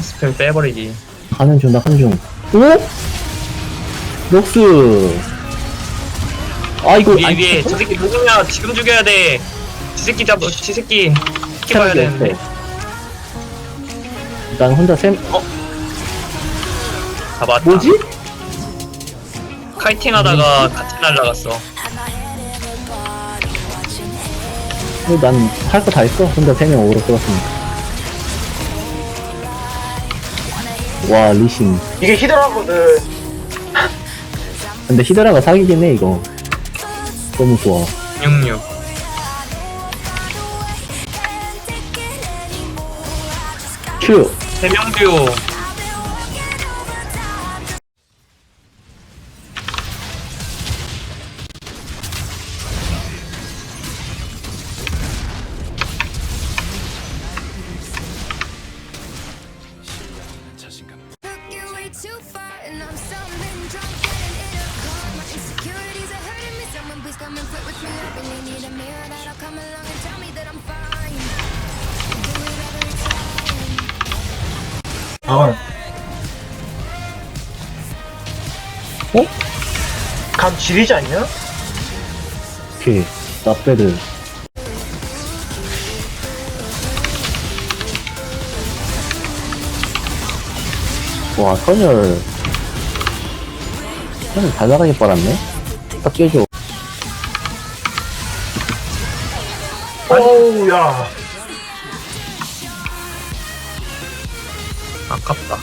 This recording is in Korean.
스팸 빼버리기. 가는 중, 나 가는 중. 오? 녹스. 아, 이거, 위에 아니, 위에 저 새끼 누구냐? 지금 죽여야 돼. 지 새끼 잡, 지 새끼 키봐야 되는데. 난 혼자 쌤, 잡았다. 뭐지? 카이팅 하다가 같이 날라갔어. 난 할 거 다 했어. 혼자 세명 오로 끌었으니까. 와, 리신. 이게 히드라거든. 근데 히드라가 사기긴 해, 이거. 너무 좋아. 66. 큐! 세명 듀오. Way too far, and I'm stumbling drunk, getting in a car. My insecurities are hurting me. Someone please come and flirt with me. I really need a mirror that'll come along and tell me that I'm fine. Do it every time. 아. 어? 감 지리지 않냐? 오케이. 나배드. 와, 선열. 선열 달달하게 빨았네? 딱 깨줘. 어우, 야. 아깝다.